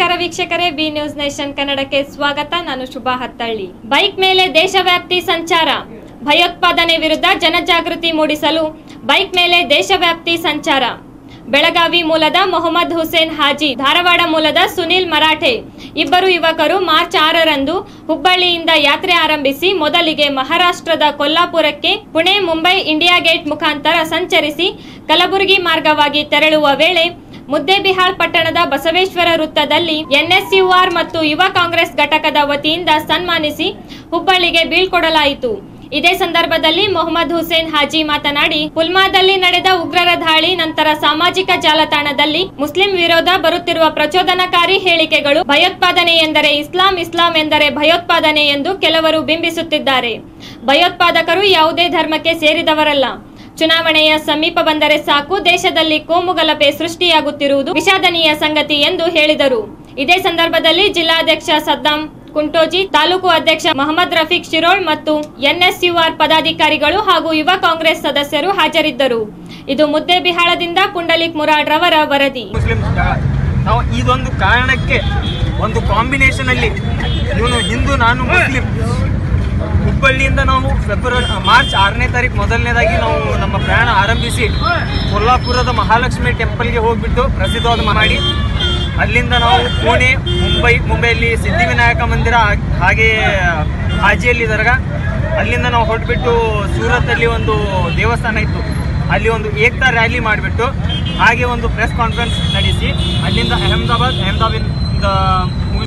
ವೀಕ್ಷಕರೇ, B news nation ಕನ್ನಡಕ್ಕೆ ಸ್ವಾಗತ. ನಾನು ಶುಭಾ ಹತ್ತಳ್ಳಿ. ಬೈಕ್ ಮೇಲೆ ದೇಶವ್ಯಾಪ್ತಿ ಸಂಚಾರ. ಭಯೋತ್ಪಾದನೆ ವಿರುದ್ಧ ಜನಜಾಗೃತಿ ಮೂಡಿಸಲು ಬೈಕ್ ಮೇಲೆ ದೇಶವ್ಯಾಪ್ತಿ ಸಂಚಾರ. ಬೆಳಗಾವಿ ಮೂಲದ ಮೊಹಮ್ಮದ್ ಹುಸೇನ್ ಹಾಜಿ, ಧಾರವಾಡ ಮೂಲದ ಸುನಿಲ್ ಮರಾಠೆ ಇಬ್ಬರು ಯುವಕರು ಮಾರ್ಚ್ ಆರರಂದು ಹುಬ್ಬಳ್ಳಿಯಿಂದ ಯಾತ್ರೆ ಆರಂಭಿಸಿ ಮೊದಲಿಗೆ ಮಹಾರಾಷ್ಟ್ರದ ಕೊಲ್ಲಾಪುರಕ್ಕೆ ಪುಣೆ, ಮುಂಬೈ, ಇಂಡಿಯಾ ಗೇಟ್ ಮುಖಾಂತರ ಸಂಚರಿಸಿ ಕಲಬುರಗಿ ಮಾರ್ಗವಾಗಿ ತೆರಳುವ ವೇಳೆ ಮುದ್ದೇಬಿಹಾಳ್ ಪಟ್ಟಣದ ಬಸವೇಶ್ವರ ವೃತ್ತದಲ್ಲಿ ಎನ್ಎಸ್ಯುಆರ್ ಮತ್ತು ಯುವ ಕಾಂಗ್ರೆಸ್ ಘಟಕದ ವತಿಯಿಂದ ಸನ್ಮಾನಿಸಿ ಹುಬ್ಬಳ್ಳಿಗೆ ಬೀಳ್ಕೊಡಲಾಯಿತು ಇದೇ ಸಂದರ್ಭದಲ್ಲಿ ಮೊಹಮ್ಮದ್ ಹುಸೇನ್ ಹಾಜಿ ಮಾತನಾಡಿ ಪುಲ್ಮಾದಲ್ಲಿ ನಡೆದ ಉಗ್ರರ ದಾಳಿ ನಂತರ ಸಾಮಾಜಿಕ ಜಾಲತಾಣದಲ್ಲಿ ಮುಸ್ಲಿಂ ವಿರೋಧ ಬರುತ್ತಿರುವ ಪ್ರಚೋದನಕಾರಿ ಹೇಳಿಕೆಗಳು ಭಯೋತ್ಪಾದನೆ ಎಂದರೆ ಇಸ್ಲಾಂ ಇಸ್ಲಾಂ ಎಂದರೆ ಭಯೋತ್ಪಾದನೆ ಎಂದು ಕೆಲವರು ಬಿಂಬಿಸುತ್ತಿದ್ದಾರೆ. ಭಯೋತ್ಪಾದಕರು ಯಾವುದೇ ಧರ್ಮಕ್ಕೆ ಸೇರಿದವರಲ್ಲ. ಚುನಾವಣೆಯ ಸಮೀಪ ಬಂದರೆ ಸಾಕು. ದೇಶದಲ್ಲಿ ಕೋಮುಗಲಭೆ ಸೃಷ್ಟಿಯಾಗುತ್ತಿರುವುದು ವಿಷಾದನೀಯ ಸಂಗತಿ ಎಂದು ಹೇಳಿದರು. ಇದೇ ಸಂದರ್ಭದಲ್ಲಿ ಜಿಲ್ಲಾಧ್ಯಕ್ಷ ಸದ್ದಾಂ ಕುಂಟೋಜಿ, ತಾಲೂಕು ಅಧ್ಯಕ್ಷ ಮೊಹಮ್ಮದ್ ರಫೀಕ್ ಶಿರೋಳ್ ಮತ್ತು ಎನ್ಎಸ್ಯುಆರ್ ಪದಾಧಿಕಾರಿಗಳು ಹಾಗೂ ಯುವ ಕಾಂಗ್ರೆಸ್ ಸದಸ್ಯರು ಹಾಜರಿದ್ದರು. ಇದು ಮುದ್ದೆಬಿಹಾಳದಿಂದ ಪುಂಡಲಿಕ್ ಮುರಾಡ್ ರವರ ವರದಿ. ಇದೊಂದು ಕಾರಣಕ್ಕೆ ಒಂದು ಕಾಂಬಿನೇಷನ್ ಅಲ್ಲಿ ಹಿಂದೂ, ನಾನು ಮುಸ್ಲಿಂ. ಹುಬ್ಬಳ್ಳಿಯಿಂದ ನಾವು ಫೆಬ್ರವರಿ ಮಾರ್ಚ್ ಆರನೇ ತಾರೀಕು ಮೊದಲನೇದಾಗಿ ನಾವು ನಮ್ಮ ಪ್ರಯಾಣ ಆರಂಭಿಸಿ ಕೊಲ್ಲಾಪುರದ ಮಹಾಲಕ್ಷ್ಮಿ ಟೆಂಪಲ್ಗೆ ಹೋಗ್ಬಿಟ್ಟು ಪ್ರಸಿದ್ಧವಾದ ಮಾಡಿ ಅಲ್ಲಿಂದ ನಾವು ಪುಣೆ, ಮುಂಬೈ, ಮುಂಬೈಯಲ್ಲಿ ಸಿದ್ಧಿವಿನಾಯಕ ಮಂದಿರ ಹಾಗೆ, ಹಾಜಿಯಲ್ಲಿ ದರ್ಗಾ. ಅಲ್ಲಿಂದ ನಾವು ಹೊರಟ್ಬಿಟ್ಟು ಸೂರತ್ತಲ್ಲಿ ಒಂದು ದೇವಸ್ಥಾನ ಇತ್ತು. ಅಲ್ಲಿ ಒಂದು ಏಕ್ತಾ ರ್ಯಾಲಿ ಮಾಡಿಬಿಟ್ಟು ಹಾಗೆ ಒಂದು ಪ್ರೆಸ್ ಕಾನ್ಫರೆನ್ಸ್ ನಡೆಸಿ ಅಲ್ಲಿಂದ ಅಹಮದಾಬಾದ್, ಅಹಮದಾಬಾದಿಂದ